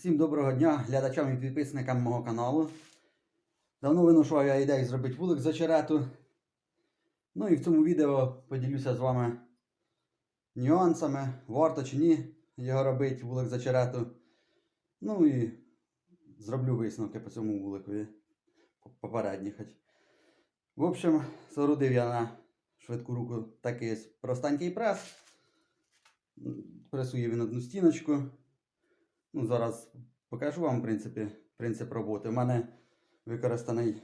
Всім доброго дня глядачам і підписникам мого каналу. Давно виношував я ідею зробити вулик з очерету. Ну і в цьому відео поділюся з вами нюансами, варто чи ні його робити, вулик з очерету. Ну і зроблю висновки по цьому вуликові. Попередні хоч. В общем, соорудив я на швидку руку такий простенький прес. Пресує він одну стіночку. Ну, зараз покажу вам, в принципі, принцип роботи. У мене використаний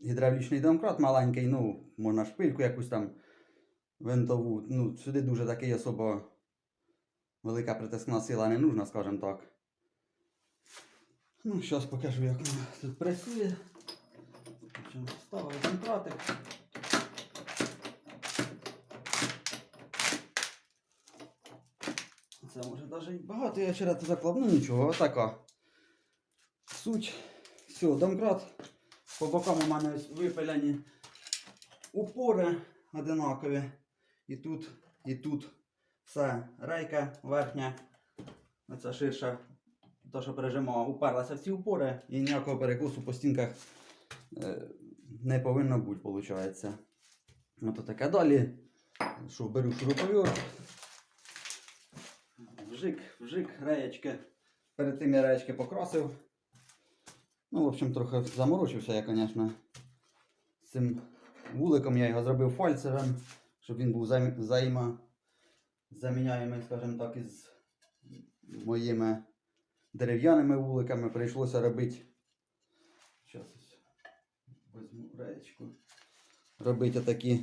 гідравлічний домкрат маленький, ну, можна шпильку якусь там винтову. Ну, сюди дуже такий особо велика притискна сила не нужна, скажімо так. Ну, зараз покажу, як воно тут працює. Ставив домкратик. Це може навіть багато я вчора тут заклав. Ну нічого, отака. Суть. Все, домкрат. По бокам у мене ось випиляні упори одинакові. І тут, і тут все. Рейка верхня. Оця ширша. То, що пережимала, уперлася в ці упори і ніякого перекусу по стінках е, не повинно бути, виходить. Ото таке далі. Що беру шуруповерт. Вжик, вжик, реєчки. Перед тим я реєчки покрасив. Ну, в общем, трохи заморочився я, звісно. З цим вуликом я його зробив фальцевим, щоб він був взаєм- взаємо заміняємий, скажімо так, із моїми дерев'яними вуликами. Прийшлося робити. Зараз візьму реєчку. Робити такі.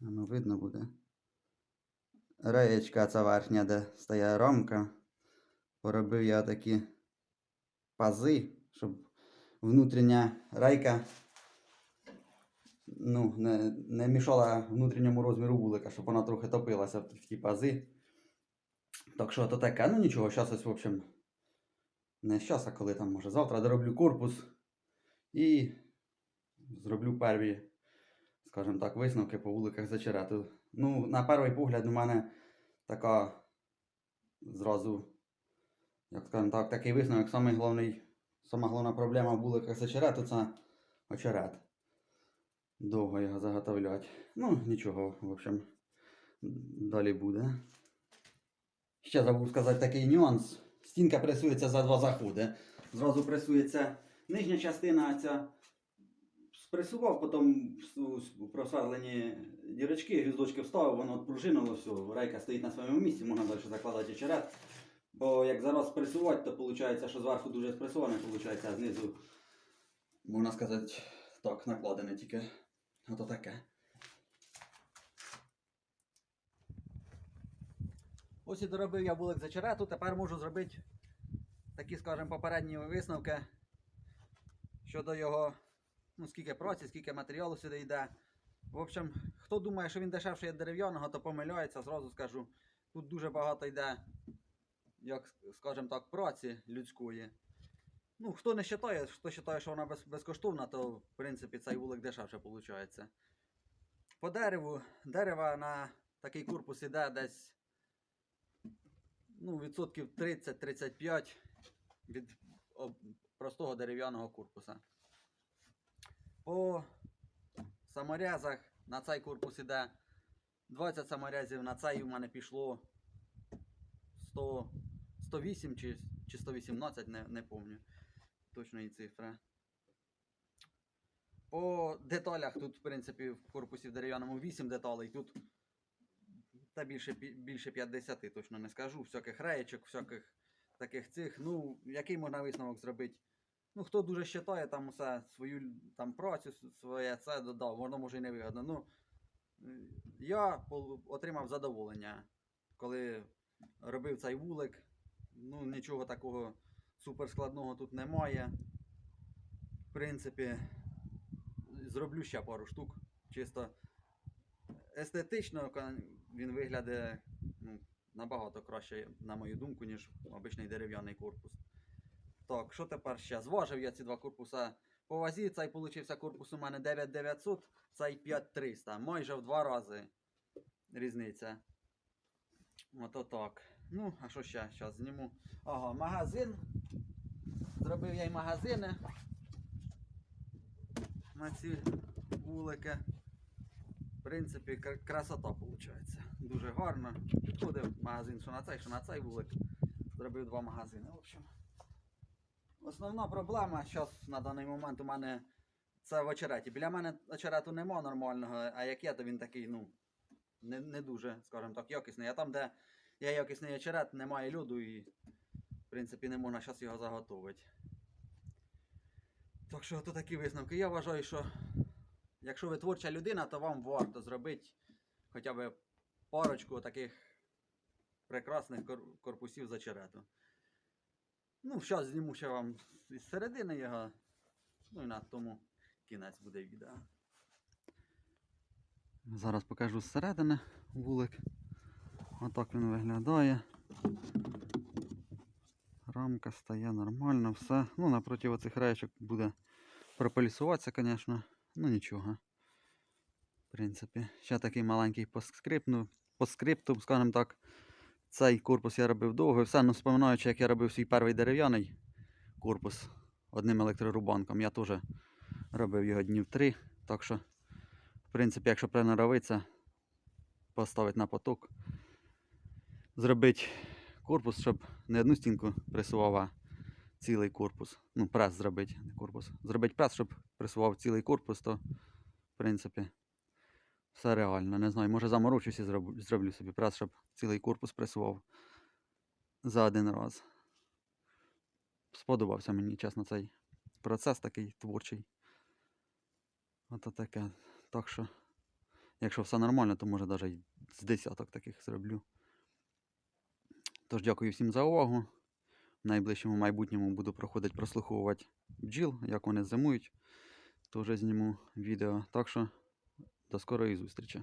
Воно видно буде. Реєчка ця верхня, де стає рамка. Поробив я такі пази, щоб внутрішня рейка ну, не, не мішала внутрішньому розміру вулика, щоб вона трохи топилася в ті пази. Так що то таке, ну нічого, зараз ось, в общем, не зараз, а коли там, може, завтра дороблю корпус і зроблю перві, скажімо так, висновки по вуликах зачерету. Ну, на перший погляд, у мене така зразу, як скажемо так, такий висновок, самий головний, сама головна проблема в вуликах з очерету це очерет. Довго його заготовлять. Ну, нічого, в общем, далі буде. Ще забув сказати такий нюанс. Стінка пресується за два заходи. Зразу пресується нижня частина, ця спресував, потім у с- просверлені дірочки, гвіздочки вставив, воно пружинило, все, рейка стоїть на своєму місці, можна далі закладати очерет. Бо як зараз спресувати, то виходить, що зверху дуже спресоване, виходить, а знизу, можна сказати, так, накладене тільки. Ото таке. Ось і доробив я вулик з очерету, тепер можу зробити такі, скажімо, попередні висновки щодо його, ну, скільки праці, скільки матеріалу сюди йде. В общем, хто думає, що він дешевший від дерев'яного, то помиляється, зразу скажу. Тут дуже багато йде, як скажімо так, праці людської. Ну, хто не вважає, хто вважає, що вона безкоштовна, то в принципі цей вулик дешевше виходить. По дереву, дерева на такий корпус іде десь ну, відсотків 30-35 від простого дерев'яного корпуса. По саморезах на цей корпус іде 20 саморезів, на цей у мене пішло 100, 108 чи, чи 118, не, не пам'ятаю точної цифри. По деталях тут, в принципі, в корпусі в дерев'яному 8 деталей, тут та більше, більше 50, точно не скажу. Всяких реєчок, всяких таких цих. Ну, який можна висновок зробити? Ну, хто дуже вважає там усе свою там працю, своє це додав, воно може і не вигодно. Ну, е, я отримав задоволення, коли робив цей вулик. Ну, нічого такого суперскладного тут немає. В принципі, зроблю ще пару штук. Чисто естетично він виглядає ну, набагато краще, на мою думку, ніж обичний дерев'яний корпус. Так, що тепер ще? Зважив я ці два корпуса по вазі. Цей получився корпус у мене 9900, цей 5300. Майже в два рази різниця. Ото так. Ну, а що ще? Зараз зніму. Ага, магазин. Зробив я й магазини. На ці вулики. В принципі, красота виходить. Дуже гарно. Підходив магазин, що на цей, що на цей вулик. Зробив два магазини. В общем. Основна проблема зараз на даний момент у мене це в очереті. Біля мене очерету нема нормального, а як є, то він такий, ну, не, не дуже, скажімо так, якісний. А там, де є якісний очерет, немає льоду і, в принципі, не можна зараз його заготовити. Так що то такі висновки. Я вважаю, що якщо ви творча людина, то вам варто зробити хоча б парочку таких прекрасних корпусів з очерету. Ну, зараз зніму ще вам із середини його. Ну і на тому кінець буде відео. Зараз покажу зсередини вулик. Отак він виглядає. Рамка стає нормально, все. Ну, напроти оцих речок буде пропалісуватися, звісно. Ну нічого. В принципі, ще такий маленький постскрип, ну, по скажімо так. Цей корпус я робив довго. Все, ну споминаючи, як я робив свій перший дерев'яний корпус одним електрорубанком. Я теж робив його днів три. Так що, в принципі, якщо приноровитися, поставити на поток, зробити корпус, щоб не одну стінку пресував, а цілий корпус. Ну, прес зробити, не корпус. Зробити прес, щоб пресував цілий корпус, то, в принципі, все реально. Не знаю, може заморочусь і зроблю, зроблю собі прес, щоб цілий корпус пресував за один раз. Сподобався мені, чесно, цей процес такий творчий. Ото таке. Так що, якщо все нормально, то може навіть з десяток таких зроблю. Тож дякую всім за увагу. В найближчому майбутньому буду проходити прослуховувати бджіл, як вони зимують. Теж зніму відео. Так що до скорої зустрічі.